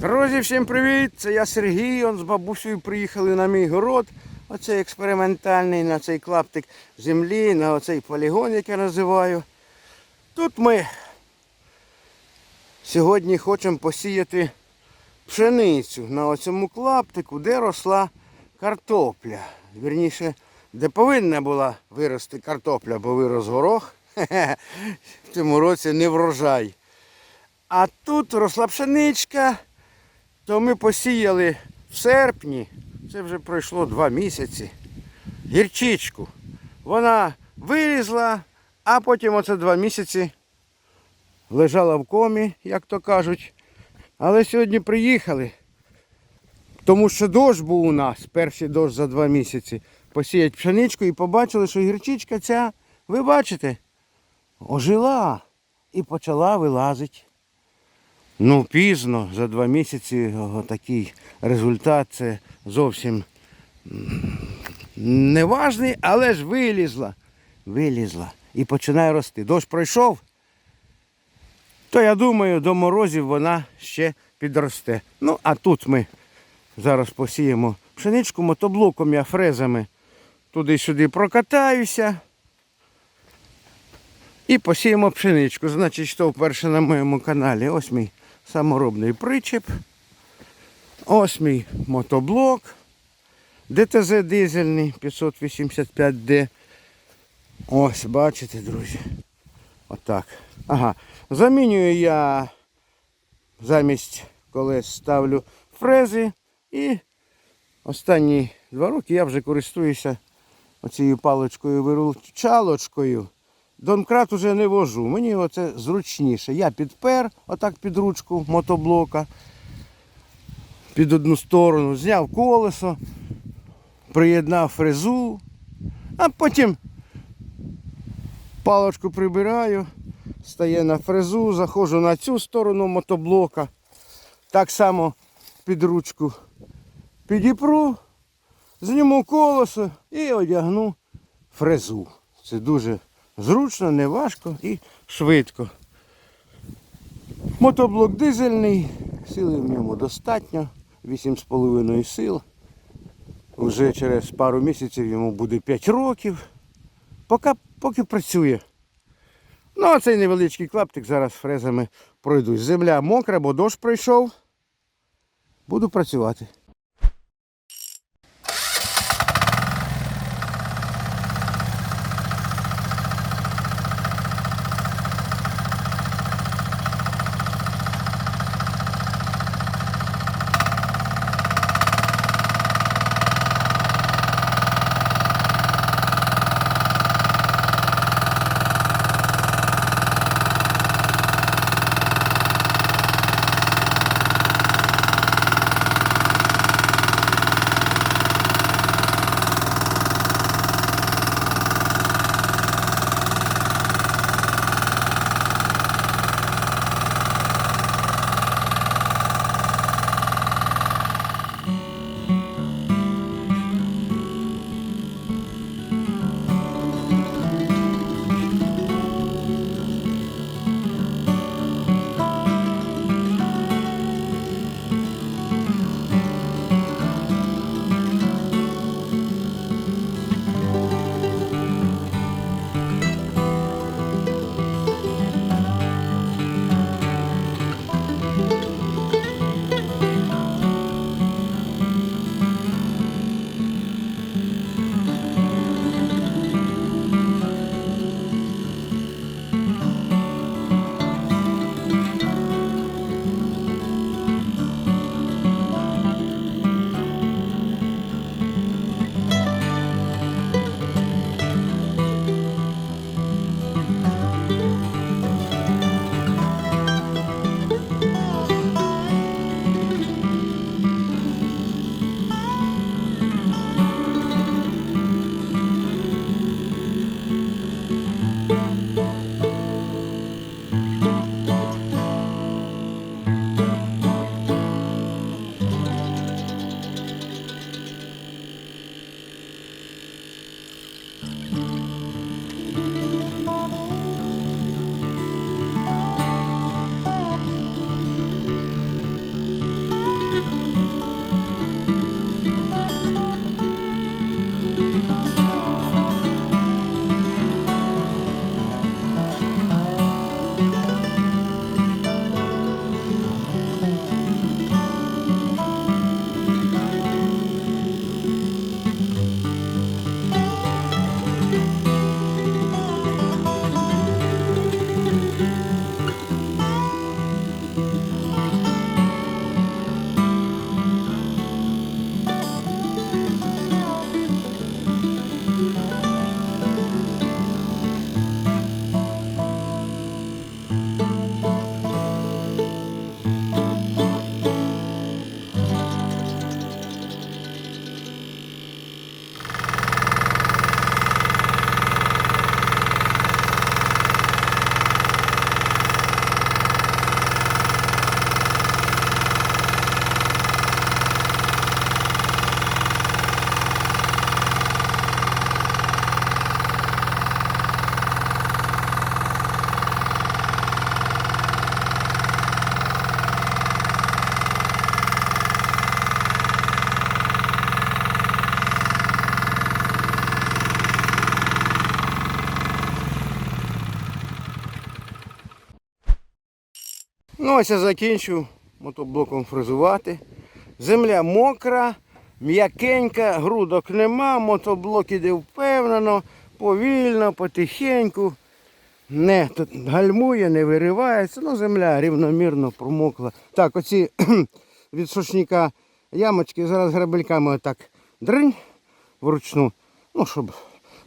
Друзі, всім привіт! Це я Сергій. Он з бабусею приїхали на мій город. Оцей експериментальний на цей клаптик землі, на оцей полігон, як я називаю. Тут ми сьогодні хочемо посіяти пшеницю на оцьому клаптику, де росла картопля. Вірніше, де повинна була вирости картопля, бо вирос горох. В цьому році не врожай. А тут росла пшеничка, то ми посіяли в серпні, це вже пройшло два місяці, гірчичку. Вона вилізла, а потім оце два місяці лежала в комі, як то кажуть. Але сьогодні приїхали, тому що дощ був у нас, перший дощ за два місяці, посіять пшеничку і побачили, що гірчичка ця, ви бачите, ожила і почала вилазити. Ну, пізно, за два місяці такий результат це зовсім неважний, але ж вилізла. Вилізла і починає рости. Дощ пройшов, то я думаю, до морозів вона ще підросте. Ну, а тут ми зараз посіємо пшеничку мотоблоком, я фрезами туди-сюди прокатаюся. І посіємо пшеничку. Значить, що вперше на моєму каналі. Ось мій саморобний причеп. Ось мій мотоблок. ДТЗ дизельний 585D. Ось, бачите, друзі. Отак. Ага. Замінюю я замість колес ставлю фрези і останні два роки я вже користуюся оцією паличкою виручалочкою. Донкрат уже не вожу. Мені оце зручніше. Я підпер, отак під ручку мотоблока. Під одну сторону, зняв колесо, приєднав фрезу, а потім палочку прибираю, стає на фрезу, заходжу на цю сторону мотоблока. Так само під ручку підіпру, зніму колесо і одягну фрезу. Це дуже Зручно, не важко і швидко. Мотоблок дизельний, сили в ньому достатньо, 8,5 сил. Вже через пару місяців йому буде 5 років. Поки, поки працює. Ну, а цей невеличкий клаптик зараз фрезами пройдусь. Земля мокра, бо дощ пройшов. Буду працювати. Ну, ось я закінчу мотоблоком фрезувати. Земля мокра, м'якенька, грудок нема, мотоблок іде впевнено, повільно, потихеньку. Не тут гальмує, не виривається. Ну, земля рівномірно промокла. Так, оці від сушника ямочки зараз грабельками отак дринь вручну. Ну, щоб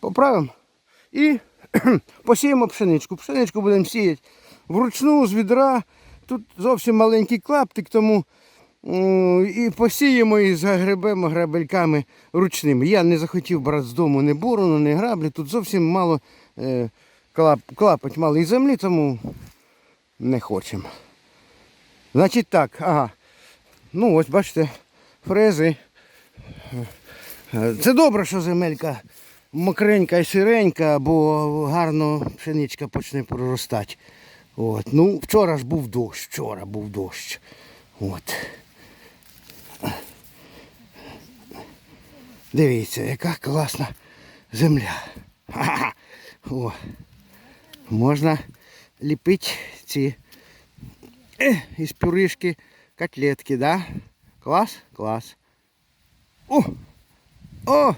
поправимо. І посіємо пшеничку. Пшеничку будемо сіяти вручну з відра. Тут зовсім маленький клаптик, тому і посіємо і загребемо грабельками ручними. Я не захотів брати з дому ні борону, ні граблі. Тут зовсім мало е, клап, клапоть малої землі, тому не хочемо. Значить так, ага. Ну ось бачите, фрези. Е, Це добре, що земелька мокренька і сиренька, бо гарно пшеничка почне проростати. От. Ну, вчора ж був дощ, вчора був дощ. От. Дивіться, яка класна земля. Ха-ха. О. Можна ліпити ці із пюришки котлетки, да? Клас? Клас. О! О!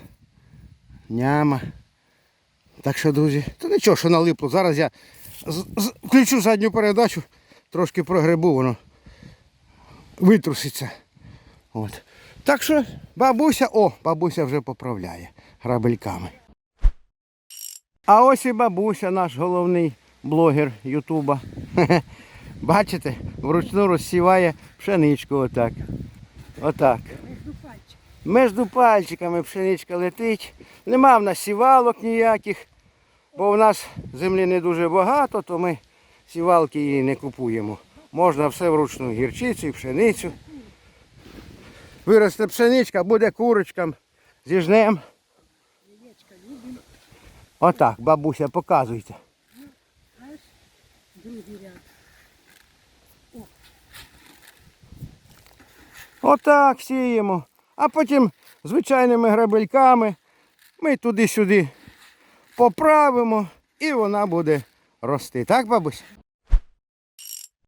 Няма. Так що, друзі, то нічого, що налипло. Зараз я включу задню передачу, трошки прогребу, воно витруситься. От. Так що бабуся, о, бабуся вже поправляє грабельками. А ось і бабуся, наш головний блогер Ютуба. Бачите, вручну розсіває пшеничку отак. Отак. Між пальчиками пшеничка летить. Нема в нас сівалок ніяких, бо в нас землі не дуже багато, то ми сівалки її не купуємо. Можна все вручну гірчицю і пшеницю. Виросте пшеничка, буде курочкам, зіжнем. Отак, бабуся, показуйте. Отак сіємо. А потім звичайними грабельками ми туди-сюди поправимо і вона буде рости. Так, бабусь?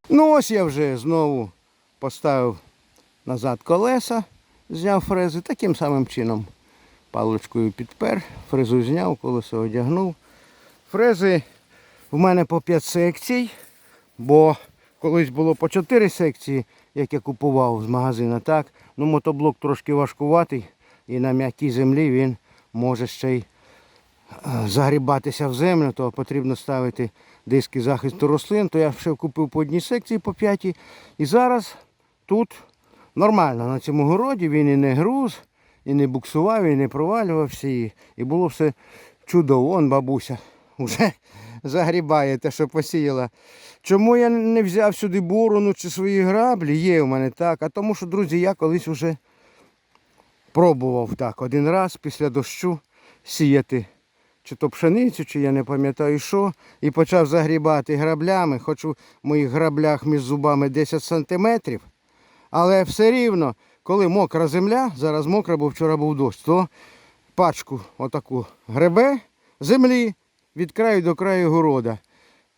Ну ось я вже знову поставив назад колеса, зняв фрези таким самим чином. Паличкою підпер, фрезу зняв, колесо одягнув. Фрези в мене по 5 секцій, бо колись було по 4 секції, як я купував з магазину, так. Ну, мотоблок трошки важкуватий і на м'якій землі він може ще й загрібатися в землю, то потрібно ставити диски захисту рослин. То я ще купив по одній секції по п'ятій. І зараз тут нормально на цьому городі він і не груз, і не буксував, і не провалювався. І, і було все чудово. Вон бабуся вже загрібає те, що посіяла. Чому я не взяв сюди борону чи свої граблі? Є у мене так. А тому що, друзі, я колись вже пробував так один раз після дощу сіяти чи то пшеницю, чи я не пам'ятаю що, і почав загрібати граблями, хоч у моїх граблях між зубами 10 сантиметрів. Але все рівно, коли мокра земля, зараз мокра, бо вчора був дощ, то пачку отаку гребе землі від краю до краю города.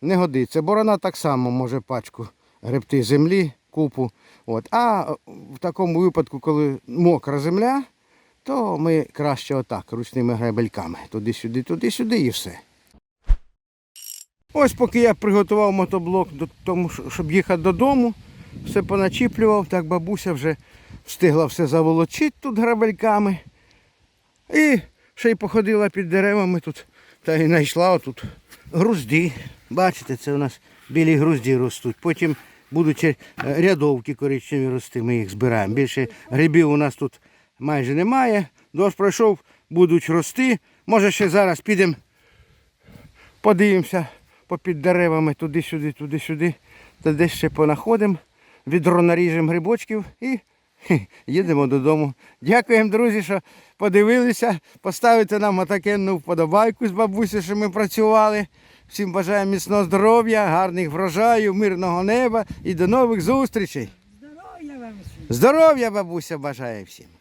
Не годиться. Борона так само може пачку гребти землі, купу. От. А в такому випадку, коли мокра земля, то ми краще отак, ручними гребельками. Туди-сюди, туди-сюди і все. Ось поки я приготував мотоблок до тому, щоб їхати додому, все поначіплював, так бабуся вже встигла все заволочити тут грабельками. І ще й походила під деревами тут та й знайшла отут грузді. Бачите, це у нас білі грузді ростуть. Потім будуть е, рядовки коричневі рости, ми їх збираємо. Більше грибів у нас тут майже немає. Дощ пройшов, будуть рости. Може ще зараз підемо, подивимося попід деревами туди-сюди, туди-сюди. Та десь ще понаходимо, відро наріжемо грибочків і їдемо додому. Дякуємо, друзі, що подивилися. Поставите нам отакенну вподобайку з бабусею, що ми працювали. Всім бажаємо міцного здоров'я, гарних врожаїв, мирного неба і до нових зустрічей. Здоров'я вам всім! Здоров'я бабуся бажає всім.